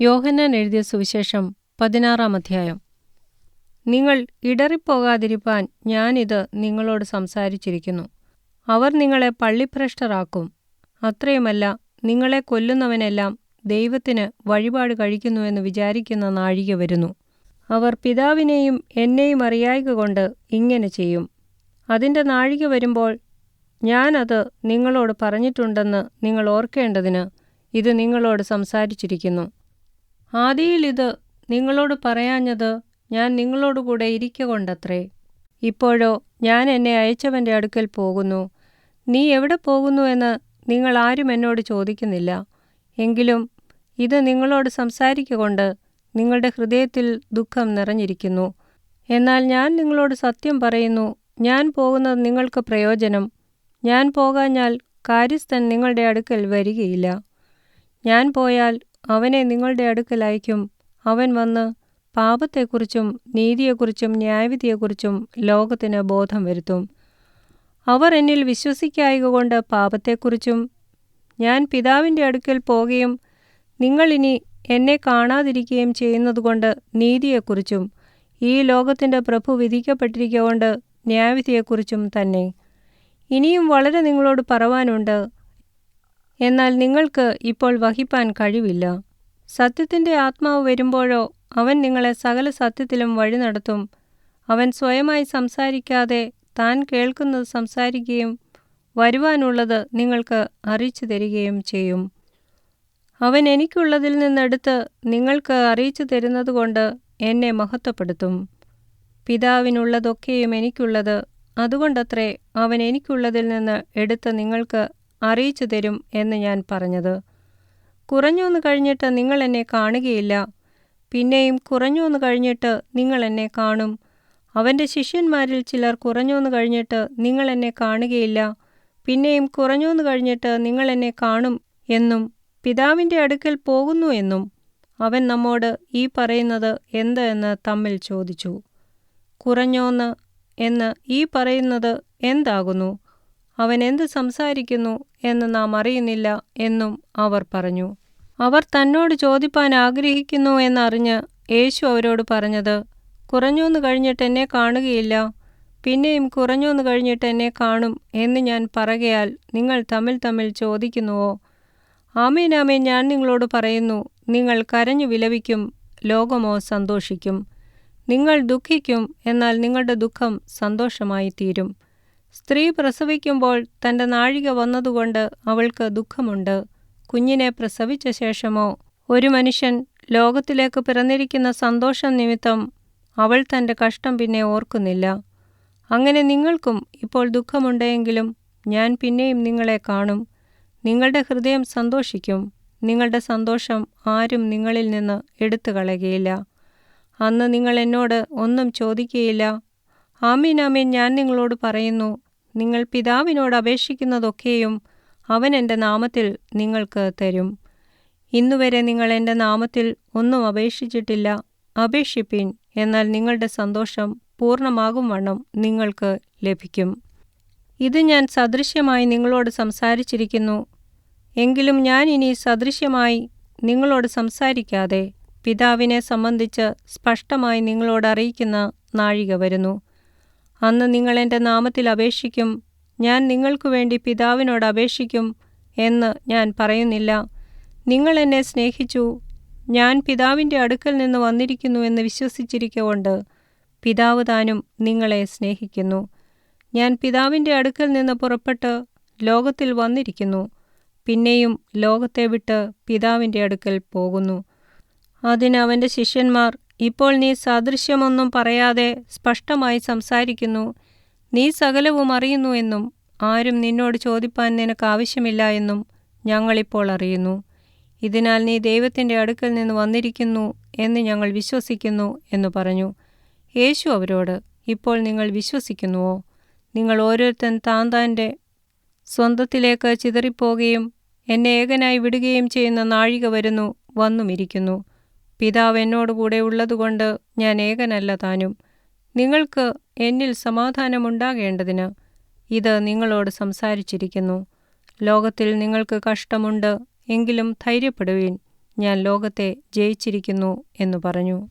യോഹന്നാൻ എഴുതിയ സുവിശേഷം പതിനാറാം അധ്യായം. നിങ്ങൾ ഇടറിപ്പോകാതിരിപ്പാൻ ഞാനിത് നിങ്ങളോട് സംസാരിച്ചിരിക്കുന്നു. അവർ നിങ്ങളെ പള്ളിഭ്രഷ്ടരാക്കും. അത്രയുമല്ല നിങ്ങളെ കൊല്ലുന്നവനെല്ലാം ദൈവത്തിന് വഴിപാട് കഴിക്കുന്നുവെന്ന് വിചാരിക്കുന്ന നാഴിക വരുന്നു. അവർ പിതാവിനെയും എന്നെയും അറിയായ്കകൊണ്ട് ഇങ്ങനെ ചെയ്യും. അതിന്റെ നാഴിക വരുമ്പോൾ ഞാനത് നിങ്ങളോട് പറഞ്ഞിട്ടുണ്ടെന്ന് നിങ്ങൾ ഓർക്കേണ്ടതിന് ഇത് നിങ്ങളോട് സംസാരിച്ചിരിക്കുന്നു. ആദിയിൽ ഇത് നിങ്ങളോട് പറയാഞ്ഞത് ഞാൻ നിങ്ങളോടുകൂടെ ഇരിക്കുകൊണ്ടത്രേ ഇപ്പോഴോ ഞാൻ എന്നെ അയച്ചവന്റെ അടുക്കൽ പോകുന്നു. നീ എവിടെ പോകുന്നു എന്ന് നിങ്ങൾ ആരും എന്നോട് ചോദിക്കുന്നില്ല. എങ്കിലും ഇത് നിങ്ങളോട് സംസാരിക്കൊണ്ട് നിങ്ങളുടെ ഹൃദയത്തിൽ ദുഃഖം നിറഞ്ഞിരിക്കുന്നു. എന്നാൽ ഞാൻ നിങ്ങളോട് സത്യം പറയുന്നു. ഞാൻ പോകുന്നത് നിങ്ങൾക്ക് പ്രയോജനം. ഞാൻ പോകാഞ്ഞാൽ കാര്യസ്ഥൻ നിങ്ങളുടെ അടുക്കൽ വരികയില്ല. ഞാൻ പോയാൽ അവനെ നിങ്ങളുടെ അടുക്കൽ അയക്കും അവൻ വന്ന് പാപത്തെക്കുറിച്ചും നീതിയെക്കുറിച്ചും ന്യായവിധിയെക്കുറിച്ചും ലോകത്തിന് ബോധം വരുത്തും. അവർ എന്നിൽ വിശ്വസിക്കായക കൊണ്ട് പാപത്തെക്കുറിച്ചും ഞാൻ പിതാവിന്റെ അടുക്കൽ പോകുകയും നിങ്ങളിനി എന്നെ കാണാതിരിക്കുകയും ചെയ്യുന്നതുകൊണ്ട് നീതിയെക്കുറിച്ചും ഈ ലോകത്തിന്റെ പ്രഭു വിധിക്കപ്പെട്ടിരിക്കൊണ്ട് ന്യായവിധിയെക്കുറിച്ചും തന്നെ. ഇനിയും വളരെ നിങ്ങളോട് പറവാനുണ്ട്. എന്നാൽ നിങ്ങൾക്ക് ഇപ്പോൾ വഹിപ്പാൻ കഴിവില്ല. സത്യത്തിന്റെ ആത്മാവ് വരുമ്പോഴോ അവൻ നിങ്ങളെ സകല സത്യത്തിലും വഴി നടത്തും. അവൻ സ്വയമായി സംസാരിക്കാതെ താൻ കേൾക്കുന്നത് സംസാരിക്കുകയും വരുവാനുള്ളത് നിങ്ങൾക്ക് അറിയിച്ചു തരികയും ചെയ്യും. അവൻ എനിക്കുള്ളതിൽ നിന്നെടുത്ത് നിങ്ങൾക്ക് അറിയിച്ചു തരുന്നതുകൊണ്ട് എന്നെ മഹത്വപ്പെടുത്തും. പിതാവിനുള്ളതൊക്കെയും എനിക്കുള്ളത് അതുകൊണ്ടത്രേ അവൻ എനിക്കുള്ളതിൽ നിന്ന് എടുത്ത് നിങ്ങൾക്ക് അറിയിച്ചു തരും എന്ന് ഞാൻ പറഞ്ഞത്. കുറഞ്ഞൊന്ന് കഴിഞ്ഞിട്ട് നിങ്ങൾ എന്നെ കാണുകയില്ല. പിന്നെയും കുറഞ്ഞൊന്ന് കഴിഞ്ഞിട്ട് നിങ്ങൾ എന്നെ കാണും. അവന്റെ ശിഷ്യന്മാരിൽ ചിലർ കുറഞ്ഞൊന്ന് കഴിഞ്ഞിട്ട് നിങ്ങൾ എന്നെ കാണുകയില്ല. പിന്നെയും കുറഞ്ഞൊന്ന് കഴിഞ്ഞിട്ട് നിങ്ങൾ എന്നെ കാണും എന്നും പിതാവിന്റെ അടുക്കൽ പോകുന്നു എന്നും അവൻ നമ്മോട് ഈ പറയുന്നത് എന്ത് എന്ന് തമ്മിൽ ചോദിച്ചു. കുറഞ്ഞോന്ന് എന്ന് ഈ പറയുന്നത് എന്താകുന്നു? അവൻ എന്ത് സംസാരിക്കുന്നു? എന്ന് നാം അറിയുന്നില്ല എന്നും അവർ പറഞ്ഞു. അവർ തന്നോട് ചോദിപ്പാൻ ആഗ്രഹിക്കുന്നു എന്നറിഞ്ഞ് യേശു അവരോട് പറഞ്ഞത് കുറഞ്ഞൊന്ന് കഴിഞ്ഞിട്ട് എന്നെ കാണുകയില്ല. പിന്നെയും കുറഞ്ഞൊന്ന് കഴിഞ്ഞിട്ട് എന്നെ കാണും എന്ന് ഞാൻ പറകയാൽ നിങ്ങൾ തമ്മിൽ തമ്മിൽ ചോദിക്കുന്നുവോ? ആമേൻ ഞാൻ നിങ്ങളോട് പറയുന്നു നിങ്ങൾ കരഞ്ഞു വിലപിക്കും ലോകമോ സന്തോഷിക്കും. നിങ്ങൾ ദുഃഖിക്കും എന്നാൽ നിങ്ങളുടെ ദുഃഖം സന്തോഷമായി തീരും സ്ത്രീ പ്രസവിക്കുമ്പോൾ തന്റെ നാഴിക വന്നതുകൊണ്ട് അവൾക്ക് ദുഃഖമുണ്ട്. കുഞ്ഞിനെ പ്രസവിച്ച ശേഷമോ? ഒരു മനുഷ്യൻ ലോകത്തിലേക്ക് പിറന്നിരിക്കുന്ന സന്തോഷം നിമിത്തം അവൾ തന്റെ കഷ്ടം പിന്നെ ഓർക്കുന്നില്ല. അങ്ങനെ നിങ്ങൾക്കും ഇപ്പോൾ ദുഃഖമുണ്ടെങ്കിലും ഞാൻ പിന്നെയും നിങ്ങളെ കാണും. നിങ്ങളുടെ ഹൃദയം സന്തോഷിക്കും. നിങ്ങളുടെ സന്തോഷം ആരും നിങ്ങളിൽ നിന്ന് എടുത്തു കളയുകയില്ല അന്ന് നിങ്ങൾ എന്നോട് ഒന്നും ചോദിക്കുകയില്ല. ആമീൻ ആമീൻ. ഞാൻ നിങ്ങളോട് പറയുന്നു നിങ്ങൾ പിതാവിനോട് അപേക്ഷിക്കുന്നതൊക്കെയും അവൻ എന്റെ നാമത്തിൽ നിങ്ങൾക്ക് തരും. ഇന്നുവരെ നിങ്ങൾ എന്റെ നാമത്തിൽ ഒന്നും അപേക്ഷിച്ചിട്ടില്ല. അപേക്ഷിപ്പീൻ എന്നാൽ നിങ്ങളുടെ സന്തോഷം പൂർണമാകും വണ്ണം നിങ്ങൾക്ക് ലഭിക്കും. ഇത് ഞാൻ സദൃശ്യമായി നിങ്ങളോട് സംസാരിച്ചിരിക്കുന്നു. എങ്കിലും ഞാൻ ഇനി സദൃശ്യമായി നിങ്ങളോട് സംസാരിക്കാതെ പിതാവിനെ സംബന്ധിച്ച് സ്പഷ്ടമായി നിങ്ങളോട് അറിയിക്കുന്ന നാഴിക വരുന്നു. അന്ന് നിങ്ങൾ എന്റെ നാമത്തിൽ അപേക്ഷിക്കും. ഞാൻ നിങ്ങൾക്കു വേണ്ടി പിതാവിനോട് അപേക്ഷിക്കും എന്ന് ഞാൻ പറയുന്നില്ല. നിങ്ങൾ എന്നെ സ്നേഹിച്ചു. ഞാൻ പിതാവിന്റെ അടുക്കൽ നിന്ന് വന്നിരിക്കുന്നു എന്ന് വിശ്വസിച്ചിരിക്കുകൊണ്ട് പിതാവ് താനും നിങ്ങളെ സ്നേഹിക്കുന്നു. ഞാൻ പിതാവിന്റെ അടുക്കൽ നിന്ന് പുറപ്പെട്ട് ലോകത്തിൽ വന്നിരിക്കുന്നു. പിന്നെയും ലോകത്തെ വിട്ട് പിതാവിന്റെ അടുക്കൽ പോകുന്നു. അതിന് അവന്റെ ശിഷ്യന്മാർ ഇപ്പോൾ നീ സാദൃശ്യമൊന്നും പറയാതെ സ്പഷ്ടമായി സംസാരിക്കുന്നു. നീ സകലവും അറിയുന്നു എന്നും ആരും നിന്നോട് ചോദിപ്പാൻ നിനക്ക് ആവശ്യമില്ല എന്നും ഞങ്ങളിപ്പോൾ അറിയുന്നു. ഇതിനാൽ നീ ദൈവത്തിന്റെ അടുക്കൽ നിന്ന് വന്നിരിക്കുന്നു എന്ന് ഞങ്ങൾ വിശ്വസിക്കുന്നു എന്ന് പറഞ്ഞു. യേശു അവരോട് ഇപ്പോൾ നിങ്ങൾ വിശ്വസിക്കുന്നുവോ? നിങ്ങൾ ഓരോരുത്തൻ താൻ താന്റെ സ്വന്തത്തിലേക്ക് ചിതറിപ്പോകുകയും എന്നെ ഏകനായി വിടുകയും ചെയ്യുന്ന നാഴിക വരുന്നു വന്നുമിരിക്കുന്നു. പിതാവ് എന്നോടുകൂടെ ഉള്ളതുകൊണ്ട് ഞാൻ ഏകനല്ല താനും. നിങ്ങൾക്ക് എന്നിൽ സമാധാനമുണ്ടാകേണ്ടതിന് ഇത് നിങ്ങളോട് സംസാരിച്ചിരിക്കുന്നു. ലോകത്തിൽ നിങ്ങൾക്ക് കഷ്ടമുണ്ട് എങ്കിലും ധൈര്യപ്പെടുവീൻ. ഞാൻ ലോകത്തെ ജയിച്ചിരിക്കുന്നു എന്നു പറഞ്ഞു.